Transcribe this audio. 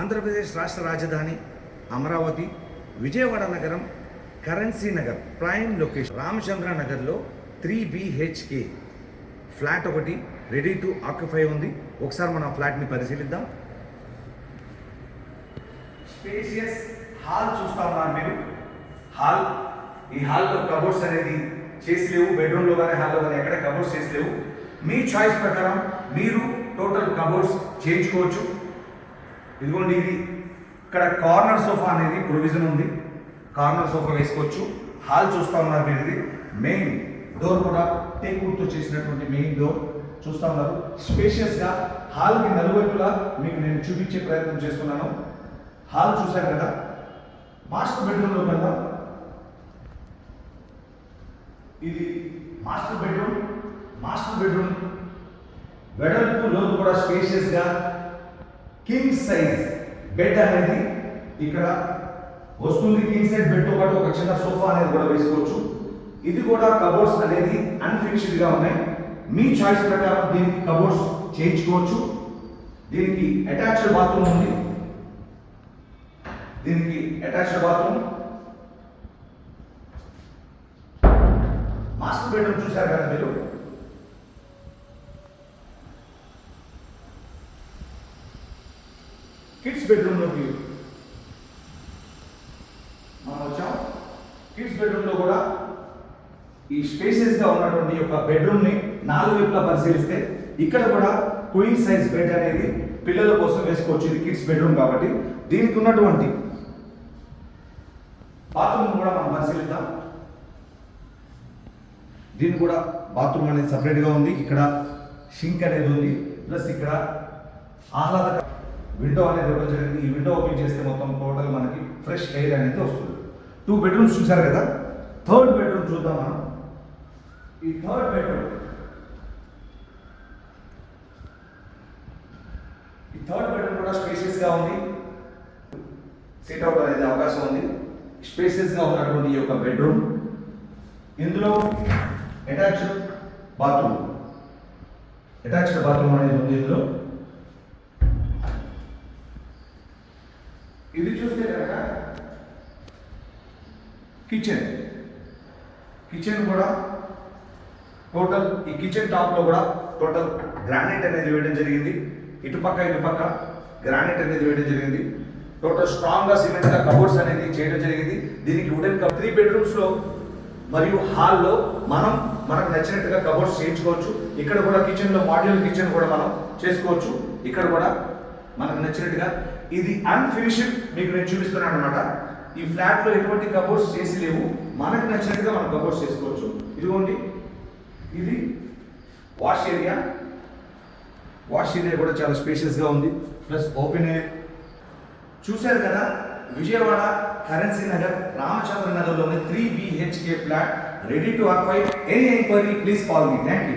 ఆంధ్రప్రదేశ్ రాష్ట్ర రాజధాని అమరావతి విజయవాడ నగరం currency Nagar prime location Ramachandra నగర్లో త్రీ బిహెచ్కే ఫ్లాట్ ఒకటి రెడీ టు ఆక్యుపై ఉంది. ఒకసారి మనం ఫ్లాట్ని పరిశీలిద్దాం. స్పేసియస్ హాల్ చూస్తా ఉన్నారు మీరు? హాల్ ఈ హాల్లో కబోర్డ్స్ అనేది చేసి లేవు బెడ్రూమ్లో కానీ హాల్లో కానీ ఎక్కడ కబోర్డ్స్ చేసి లేవు మీ చాయిస్ ప్రకారం మీరు టోటల్ కబోర్డ్స్ చేయించుకోవచ్చు. ఇదిగోండి ఇది ఇక్కడ కార్నర్ సోఫా అనేది ప్రొవిజన్ ఉంది. కార్నర్ సోఫా వేసుకోవచ్చు. హాల్ చూస్తా ఉన్నారు మీరు ఇది మెయిన్ డోర్ కూడా టేక్వుడ్తో చేసినటువంటి మెయిన్ డోర్ చూస్తా ఉన్నారు. స్పేషియస్గా హాల్కి నలువైపులా మీకు నేను చూపించే ప్రయత్నం చేస్తున్నాను. హాల్ చూశారు కదా? మాస్టర్ బెడ్రూమ్లో కదా ఇది మాస్టర్ బెడ్రూమ్ మాస్టర్ బెడ్రూమ్ వెడల్పు లోతు కూడా స్పేషియస్గా కింగ్ సైజ్ బెడ్ అనేది ఇక్కడ వస్తుంది. కింగ్ సైజ్ బెడ్తో పాటు ఒక చిన్న సోఫా అనేది కూడా వేసుకోవచ్చు. ఇది కూడా కబోర్డ్స్ అనేది అన్ఫిక్స్డ్గా ఉన్నాయి. మీ చాయిస్ ప్రకారం దీనికి కబోర్డ్స్ చేయించుకోవచ్చు. దీనికి అటాచ్డ్ బాత్రూమ్ ఉంది. దీనికి అటాచ్డ్ బాత్రూమ్ మాస్టర్ బెడ్రూమ్ చూశారు కదా మీరు? కిడ్స్ బెడ్రూమ్లోకి మనం వచ్చాం. కిడ్స్ బెడ్రూమ్లో కూడా ఈ స్పేసెస్గా ఉన్నటువంటి యొక్క బెడ్రూమ్ని నాలుగు వైపులా పరిశీలిస్తే ఇక్కడ కూడా క్వీన్ సైజ్ బెడ్ అనేది పిల్లల కోసం వేసుకోవచ్చు. ఇది కిడ్స్ బెడ్రూమ్ కాబట్టి దీనికి ఉన్నటువంటి బాత్రూమ్ కూడా మనం పరిశీలిద్దాం. దీనికి కూడా బాత్రూమ్ అనేది సపరేట్గా ఉంది. ఇక్కడ షింక్ అనేది ఉంది. ప్లస్ ఇక్కడ ఆహ్లాదకర విండో అనేది ఇవ్వడం జరిగింది? ఈ విండో ఓపెన్ చేస్తే మొత్తం టోటల్ మనకి ఫ్రెష్ ఎయిర్ అనేది వస్తుంది. టూ బెడ్రూమ్స్ చూసారు కదా? థర్డ్ బెడ్రూమ్ చూద్దాం మనం. ఈ థర్డ్ బెడ్రూమ్ ఈ థర్డ్ బెడ్రూమ్ కూడా స్పేషియస్గా ఉంది. సీట్ అవుట్ అనేది అవకాశం ఉంది. స్పేసెస్గా ఉన్నటువంటి ఈ యొక్క బెడ్రూమ్ ఇందులో అటాచ్డ్ బాత్రూమ్ అటాచ్డ్ బాత్రూమ్ అనేది ఉంది ఇందులో. ఇది చూస్తే కనుక కిచెన్. కిచెన్ కూడా టోటల్ ఈ కిచెన్ టాప్లో కూడా టోటల్ గ్రానైట్ అనేది వేయడం జరిగింది. ఇటుపక్క ఇటుపక్క గ్రానైట్ అనేది వేయడం జరిగింది. టోటల్ స్ట్రాంగ్గా సిమెంట్గా కబోర్డ్స్ అనేది చేయడం జరిగింది. దీనికి వుడెన్ కప్ త్రీ బెడ్రూమ్స్లో మరియు హాల్లో మనం మనకు నచ్చినట్టుగా కబోర్డ్స్ చేయించుకోవచ్చు. ఇక్కడ కూడా కిచెన్లో మాడ్యూల్ కిచెన్ కూడా మనం చేసుకోవచ్చు. ఇక్కడ కూడా మనకు నచ్చినట్టుగా. ఇది అన్ఫినిష్డ్ మీకు నేను చూపిస్తున్నాను అనమాట ఈ ఫ్లాట్లో ఎటువంటి కబోర్డ్స్ చేసి లేవు. మనకు నచ్చినట్టుగా మనం కబోర్డ్స్ చేసుకోవచ్చు. ఇదిగోండి. ఇది వాష్ ఏరియా వాష్ ఏరియా కూడా చాలా స్పేషియస్గా ఉంది. ప్లస్ ఓపెన్ ఎయిర్ చూశారు కదా? విజయవాడ కరెన్సీ నగర్ రామచంద్ర నగర్లోని three BHK flat ready to occupy any enquiry please call me thank you